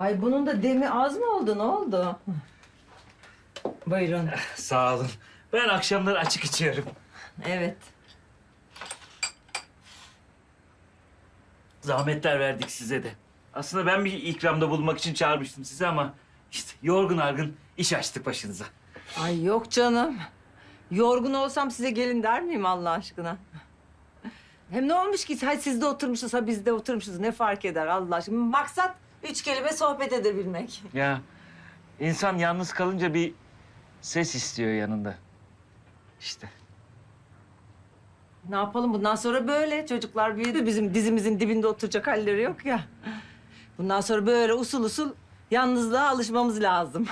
Ay bunun da demi az mı oldu? Ne oldu? Buyurun. Sağ olun. Ben akşamları açık içiyorum. Evet. Zahmetler verdik size de. Aslında ben bir ikramda bulmak için çağırmıştım sizi ama... ...işte yorgun argın iş açtık başınıza. Ay yok canım. Yorgun olsam size gelin der miyim Allah aşkına? Hem ne olmuş ki? Hay siz de oturmuşsunuz, ha biz de oturmuşuz. Ne fark eder Allah aşkına? Maksat üç kelime sohbet edebilmek. Ya insan yalnız kalınca bir ses istiyor yanında. İşte. Ne yapalım bundan sonra böyle. Çocuklar büyüdü. Bizim dizimizin dibinde oturacak halleri yok ya. Bundan sonra böyle usul usul yalnızlığa alışmamız lazım.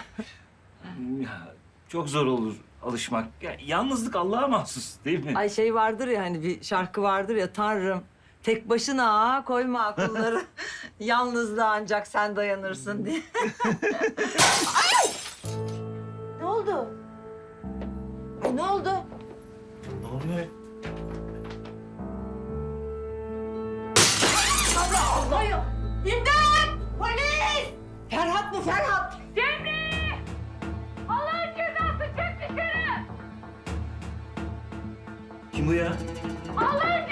Ya, çok zor olur alışmak. Ya, yalnızlık Allah'a mahsus değil mi? Ay şey vardır ya hani bir şarkı vardır ya Tanrım. Tek başına koyma akılları. Yalnızlığa ancak sen dayanırsın diye. Ay! Ne oldu? Ay, ne oldu? Ne oluyor? Allah Allah! İmdat! Polis! Ferhat mı Ferhat? Cemre! Allah'ın cezası çık dışarı! Kim bu ya? Allah'ın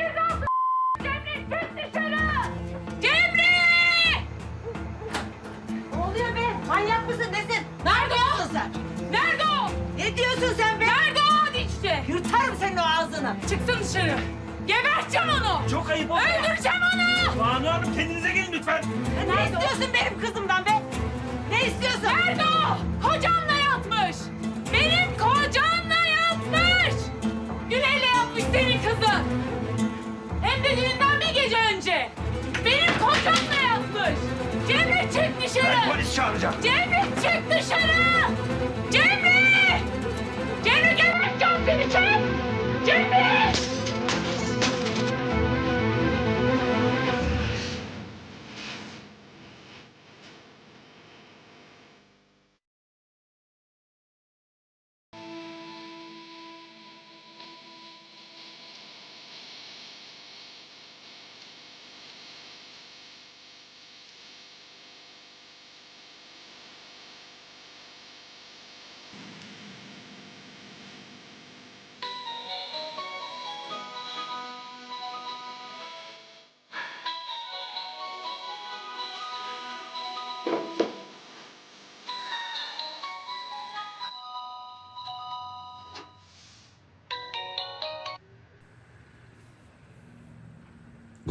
o ağzını. Çıksın dışarı. Geberteceğim onu. Çok ayıp oldu. Öldüreceğim onu. Banu Hanım kendinize gelin lütfen. Ne istiyorsun benim kızımdan be? Ne istiyorsun? Nerede o? Kocamla yatmış. Benim kocamla yatmış. Güneyle yapmış senin kızın. Hem de düğünden bir gece önce. Benim kocamla yatmış. Cemre çık dışarı. polis çağıracağım. Cemre çık dışarı!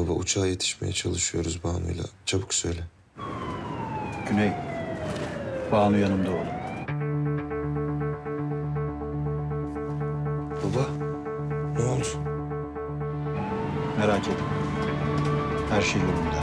Baba uçağa yetişmeye çalışıyoruz Banu'yla. Çabuk söyle. Güney, Banu yanımda oğlum. Baba ne oldu? Merak etme. Her şey yolunda.